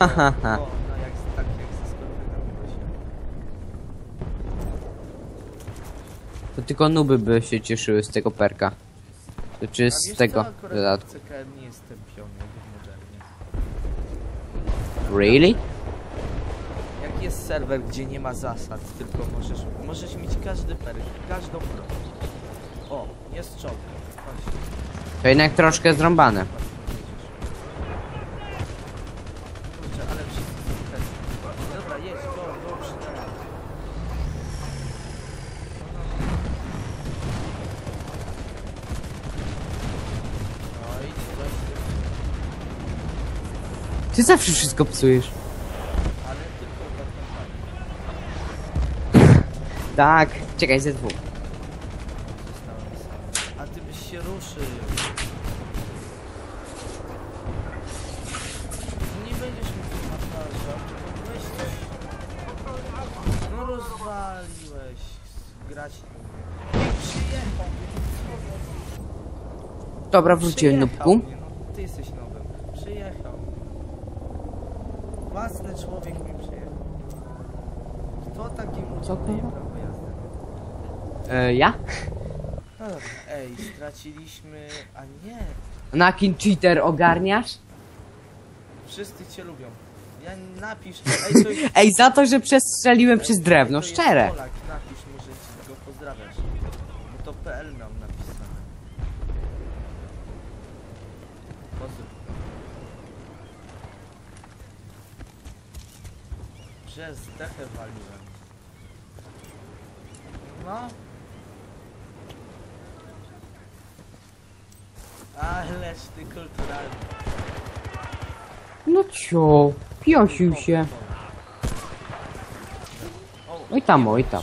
O, no jak, tak jak ze. To tylko nuby by się cieszyły z tego perka. To czy A z wiesz tego co, akurat dodatku. w CKM nie jestem piony jak modernie. Really? Jak jest serwer, gdzie nie ma zasad, tylko możesz, możesz mieć każdy perk, każdą broń. O, jest czołg. Chodź. To jednak troszkę zrąbane. Kurczę, ale wszyscy są chętni. Dobra, jedź, go, go, przydałem. Oj, właśnie, Ty zawsze wszystko psujesz. ale tylko tak. Czekaj, ze dwóch. A ty byś się ruszył. Rozwaliłeś. Grać. Dobra, wróciłem mnie, No, ty jesteś nowym. Przyjechał. Własny człowiek mi przyjechał. Kto takiemu Co kurwa? prawo jazdy? E, ja? No dobra, ej, straciliśmy... A nie, Nakin cheater ogarniasz? wszyscy cię lubią. Ja napisz... Ej, jest... Ej, za to, że przestrzeliłem przez drewno, to jest szczere. Polak, napisz mu, że ci go pozdrawiasz. Bo to PL miał napisane. Pozdrów. Przez dechę waliłem. No. Ależ ty kulturalny. No cio, piosił się. Oj. Oj tam, oj tam.